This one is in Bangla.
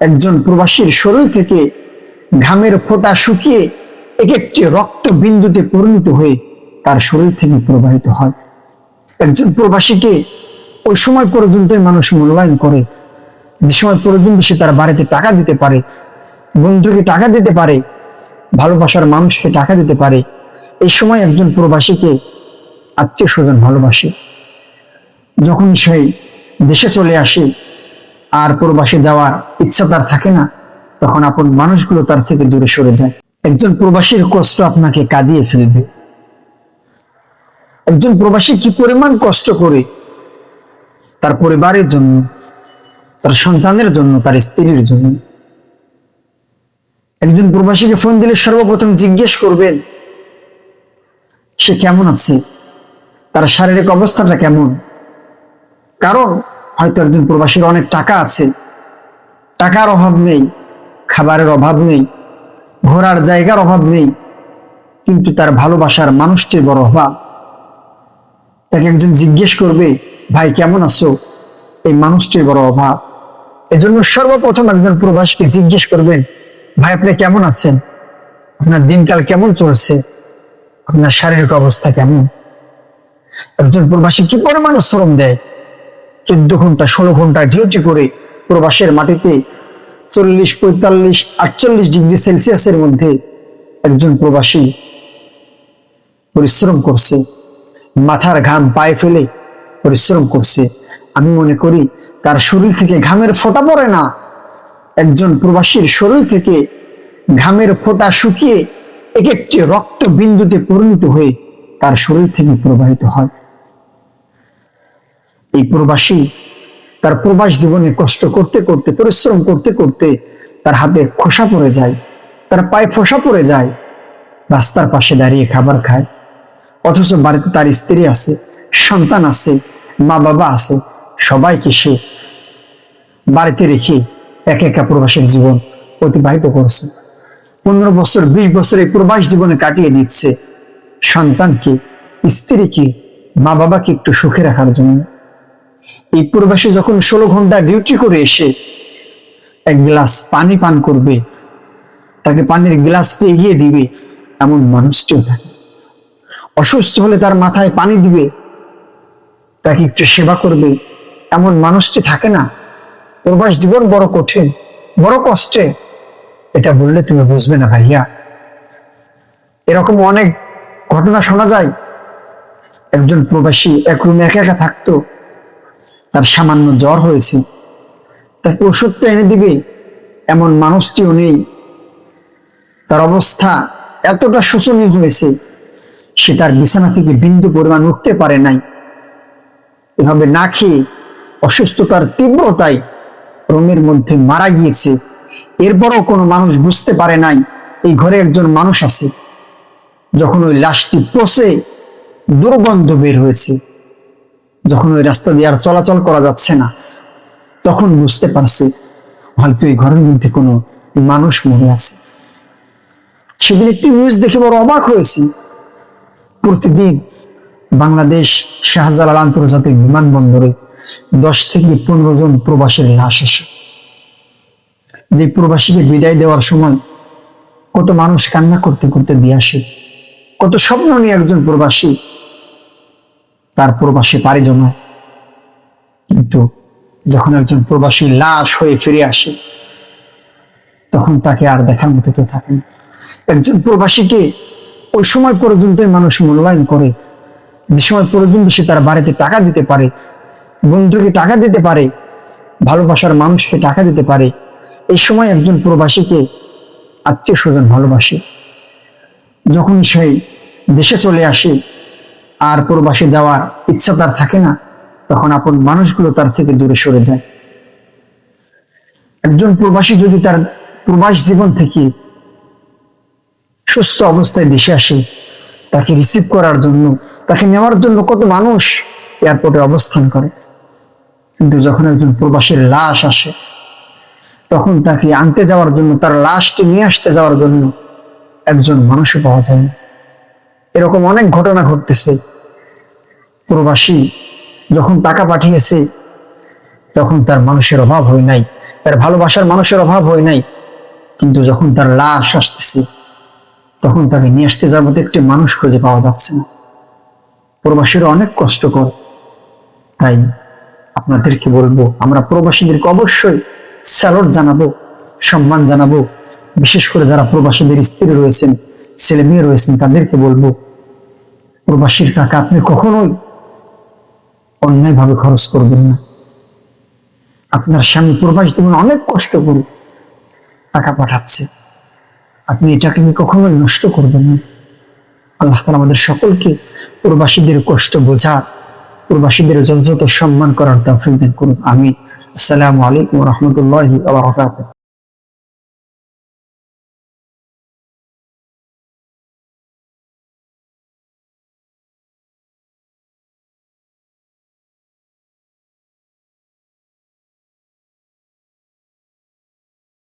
একজন প্রবাসীর শরীর থেকে ঘামের ফোঁটা শুকিয়ে এক একটি রক্ত বিন্দুতে পরিণত হয়ে তার শরীর থেকে প্রবাহিত হয়। একজন প্রবাসীকে ওই সময় পর্যন্ত মানুষ মূল্যায়ন করে। যে সময় পর্যন্ত সে তার বাড়িতে টাকা দিতে পারে, বন্ধুকে টাকা দিতে পারে, ভালোবাসার মানুষকে টাকা দিতে পারে, এই সময় একজন প্রবাসীকে আত্মীয় স্বজন ভালোবাসে। যখন সেই দেশে চলে আসে আর প্রবাসে যাওয়ার ইচ্ছা তার থাকে না, তখন আপন মানুষগুলো তার থেকে দূরে সরে যায়। একজন প্রবাসীর কষ্ট আপনাকে কাঁদিয়ে ফেলবে। একজন প্রবাসী কি পরিমাণ কষ্ট করে? তার পরিবারের জন্য, তার সন্তানের জন্য, তার স্ত্রীর জন্য। একজন প্রবাসীকে ফোন দিলে সর্বপ্রথম জিজ্ঞেস করবেন, সে কেমন আছে? তার শারীরিক অবস্থাটা কেমন? কারণ হয়তো একজন প্রবাসীর অনেক টাকা আছে। টাকার অভাব নেই, খাবারের অভাব নেই, ঘোরার জায়গার অভাব নেই, কিন্তু তার ভালোবাসার মানুষটির বড় অভাব। তাকে একজন জিজ্ঞেস করবে, ভাই, কেমন আছো? এই মানুষটির বড় অভাব। এজন্য সর্বপ্রথম একজন প্রবাসীকে জিজ্ঞেস করবেন ভাই, আপনি কেমন আছেন? আপনার দিনকাল কেমন চলছে? আপনার শারীরিক অবস্থা কেমন? একজন প্রবাসী কি পরিমাণ শ্রম দেয়? চোদ্দ ঘণ্টা, ষোলো ঘণ্টা ডিউটি করে প্রবাসের মাটিতে চল্লিশ, পঁয়তাল্লিশ, আটচল্লিশ ডিগ্রি সেলসিয়াসের মধ্যে একজন প্রবাসী পরিশ্রম করছে। মাথার ঘাম পায়ে ফেলে পরিশ্রম করছে। আমি মনে করি তার শরীর থেকে ঘামের ফোঁটা পড়ে না। একজন প্রবাসীর শরীর থেকে ঘামের ফোঁটা শুকিয়ে এক একটি রক্ত বিন্দুতে পরিণত হয়ে তার শরীর থেকে প্রবাহিত হয়। এই প্রবাসী তার প্রবাস জীবনে কষ্ট করতে করতে, পরিশ্রম করতে করতে তার হাতে খোসা পড়ে যায়, তার পায়ে ফোসা পড়ে যায়, রাস্তার পাশে দাঁড়িয়ে খাবার খায়। অথচ বাড়িতে তার স্ত্রী আছে, সন্তান আছে মা বাবা আছে, সবাইকে সে বাড়িতে রেখে এক একা প্রবাসের জীবন অতিবাহিত করছে। পনেরো বছর, বিশ বছর এই প্রবাস জীবনে কাটিয়ে দিচ্ছে সন্তানকে, স্ত্রীকে মা বাবাকে একটু সুখে রাখার জন্য। এই প্রবাসী যখন ষোলো ঘণ্টা ডিউটি করে এসে এক গ্লাস পানি পান করবে, তাকে পানির গ্লাসটি এগিয়ে দিবে, এমন মানুষটিও থাকে। অসুস্থ হলে তার মাথায় পানি দিবে, তাকে একটু সেবা করবে, এমন মানুষটি থাকে না। প্রবাস জীবন বড় কঠিন, বড় কষ্টে। এটা বললে তুমি বুঝবে না ভাইয়া। এরকম অনেক ঘটনা শোনা যায়। একজন প্রবাসী এক রুমে একা একা থাকতো। তার সামান্য জ্বর হয়েছে। তাকে ওষুধটা এনে দিবে, এমন মানুষটিও নেই। তার অবস্থা এতটা শোচনীয় হয়েছে, সে তার বিছানা থেকে বিন্দু পরিমাণ উঠতে পারে নাই। এভাবে না খেয়ে অসুস্থতার তীব্রতায় রোমের মধ্যে মারা গিয়েছে। এরপরও কোনো মানুষ বুঝতে পারে নাই, এই ঘরে একজন মানুষ আছে, যখন ওই লাশটি পচে দুর্গন্ধ বের হয়েছে। যখন ওই রাস্তা দিয়ে আর চলাচল করা যাচ্ছে না, তখন বুঝতে পারছে হয়তো এই ঘরের মধ্যে কোনো মানুষ মরে আছে। সেদিন একটি নিউজ দেখে বড় অবাক হয়েছি। প্রতিদিন বাংলাদেশ শাহজালাল আন্তর্জাতিক বিমানবন্দরে দশ থেকে পনেরো জন প্রবাসীর লাশ আসে। যে প্রবাসীকে বিদায় দেওয়ার সময় কত মানুষ কান্না করতে করতে দিয়ে আসে, কত স্বপ্ন নিয়ে একজন প্রবাসী তার প্রবাসী পাড়ি জমায়। কিন্তু যখন একজন প্রবাসী লাশ হয়ে ফিরে আসে, তখন তাকে আর দেখার মতো কেউ থাকে না। একজন প্রবাসীকে ওই সময় পর্যন্ত মানুষ মূল্যায়ন করে, যে সময় পর্যন্ত সে তার বাড়িতে টাকা দিতে পারে, বন্ধুকে টাকা দিতে পারে, ভালোবাসার মানুষকে টাকা দিতে পারে, এই সময় একজন প্রবাসীকে আত্মীয় স্বজন ভালোবাসে। যখন সেই দেশে চলে আসে আর প্রবাসে যাওয়ার ইচ্ছা তার থাকে না, তখন আপন মানুষগুলো তার থেকে দূরে সরে যায়। একজন প্রবাসী যদি তার প্রবাস জীবন থেকে সুস্থ অবস্থায় দেশে আসে, তাকে রিসিভ করার জন্য, তাকে নেওয়ার জন্য কত মানুষ এয়ারপোর্টে অবস্থান করে। কিন্তু যখন একজন প্রবাসীর লাশ আসে, তখন তাকে আনতে যাওয়ার জন্য, তার লাশটি নিয়ে আসতে যাওয়ার জন্য একজন মানুষও পাওয়া যায় না। এরকম অনেক ঘটনা ঘটতেছে। প্রবাসী যখন টাকা পাঠিয়েছে, তখন তার মানুষের অভাব হয় নাই। তার ভালোবাসার মানুষের অভাব হয় নাই। কিন্তু যখন তার লাশ আসতেছে, তখন তাকে নিয়ে আসতে যাওয়ার মতো একটি মানুষ খুঁজে পাওয়া যাচ্ছে না। প্রবাসীরা অনেক কষ্ট করে। তাই আপনাদেরকে বলব, আমরা প্রবাসীদেরকে অবশ্যই স্যালট জানাব, সম্মান জানাব। বিশেষ করে যারা প্রবাসীদের স্ত্রী রয়েছেন ছেলে মেয়ে রয়েছেন, তাদেরকে বলব প্রবাসীর টাকা আপনি কখনোই অন্যায়ভাবে খরচ করবেন না। আপনার স্বামী প্রবাসী জীবন অনেক কষ্ট করে টাকা পাঠাচ্ছে। আপনি এটাকে কখনোই নষ্ট করবেন না। আল্লাহ তালা আমাদের সকলকে প্রবাসীদের কষ্ট বোঝা, প্রবাসীদের যথাযথ সম্মান করার তৌফিক দান করুন। আমি আসসালামু আলাইকুম রহমতুল্লাহ